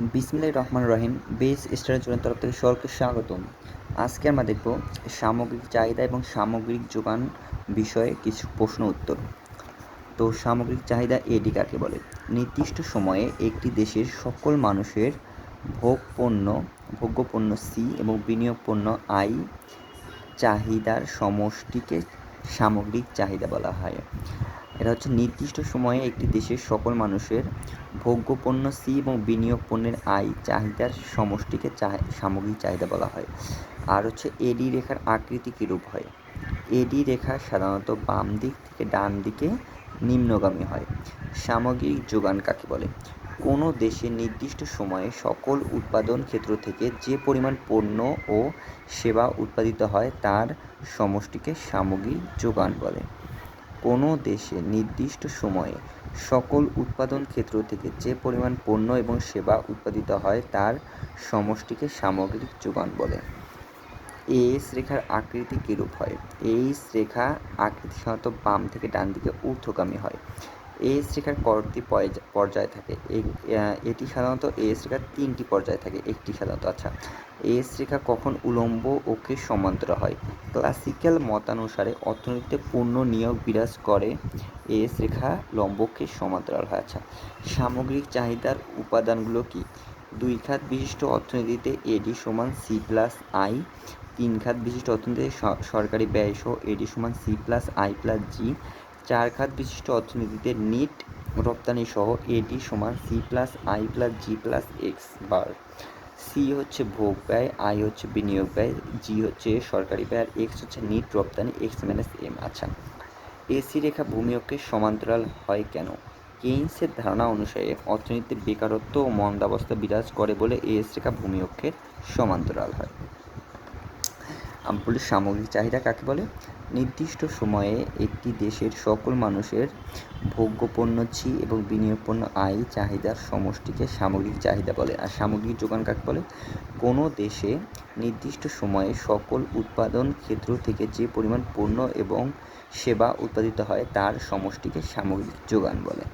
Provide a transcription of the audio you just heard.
বিসমিল্লাহির রহমান রহিম, বেস স্টারের জন্য তরফ থেকে সকলকে স্বাগতম। আজকে আমরা দেখব সামগ্রিক চাহিদা এবং সামগ্রিক যোগান বিষয়ে কিছু প্রশ্ন উত্তর। তো সামগ্রিক চাহিদা এডি কাকে বলে? নির্দিষ্ট সময়ে একটি দেশের সকল মানুষের ভোগ পণ্য ভোগ্য পণ্য সি এবং বিনিয়োগ পণ্য আই চাহিদার সমষ্টিকে সামগ্রিক চাহিদা বলা হয়। এটা হচ্ছে নির্দিষ্ট সময়ে একটি দেশের সকল মানুষের ভোগ্য পণ্য সি এবং বিনিয়োগ পণ্যের আয়, চাহিদার সমষ্টিকে সামগ্রিক চাহিদা বলা হয়। আর হচ্ছে এডি রেখার আকৃতি কীরূপ হয়? এডি রেখা সাধারণত বাম দিক থেকে ডান দিকে নিম্নগামী হয়। সামগ্রিক যোগান কাকে বলে? কোনো দেশে নির্দিষ্ট সময়ে সকল উৎপাদন ক্ষেত্র থেকে যে পরিমাণ পণ্য ও সেবা উৎপাদিত হয়, তার সমষ্টিকে সামগ্রিক যোগান বলে। কোনো দেশে নির্দিষ্ট সময়ে সকল উৎপাদন ক্ষেত্র থেকে যে পরিমাণ পণ্য এবং সেবা উৎপাদিত হয় তার সমষ্টিকে সামগ্রিক যোগান বলে। এস রেখার আকৃতি কীরূপ হয়? এইস রেখা আকৃতি সাধারণত বাম থেকে ডান দিকে ঊর্ধ্বগামী হয়। এস রেখার পর্যা- পর্যায় থাকে। এটি সাধারণত এস রেখার তিনটি পর্যায় থাকে। একটি সাধারণত আচ্ছা এস রেখা কখন উলম্ব ওকে সমান্তরাল হয়? ক্লাসিক্যাল মতানুসারে অর্থনীতিতে পূর্ণ নিয়োগ বিরাজ করে এস রেখা লম্বকে সমান্তরাল হয়। আচ্ছা সামগ্রিক চাহিদার উপাদানগুলো কি? দুই খাত বিশিষ্ট অর্থনীতিতে এডি সমান সি প্লাস আই, তিন খাত বিশিষ্ট অর্থনীতিতে সরকারি ব্যয় সহ এডি সমান C plus I plus G চার খাত বিশিষ্ট অর্থনীতিতে নিট রপ্তানি সহ এডি সমান C plus, I plus, G plus, X bar. C হচ্ছে ভোগ ব্যয়, আই হচ্ছে বিনিয়োগ ব্যয়, জি হচ্ছে সরকারি ব্যয়, আর এক্স হচ্ছে নিট রপ্তানি, এক্স মাইনাস এম। আচ্ছা এসি রেখা ভূমিয়কে সমান্তরাল হয় কেন? কেইন্সের ধারণা অনুসারে অর্থনীতিতে বেকারত্ব ও মন্দাবস্থা বিরাজ করে বলে এস রেখা ভূমিয়কের সমান্তরাল হয়। আমি সামগ্রিক চাহিদা কাকে বলে? নির্দিষ্ট সময়ে একটি দেশের সকল মানুষের ভোগ্য পণ্য ছি এবং বিনিয়োগ পণ্য আয় চাহিদার সমষ্টিকে সামগ্রিক চাহিদা বলে। আর সামগ্রিক যোগান কাকে বলে? কোনো দেশে নির্দিষ্ট সময়ে সকল উৎপাদন ক্ষেত্র থেকে যে পরিমাণ পণ্য এবং সেবা উৎপাদিত হয়, তার সমষ্টিকে সামগ্রিক যোগান বলে।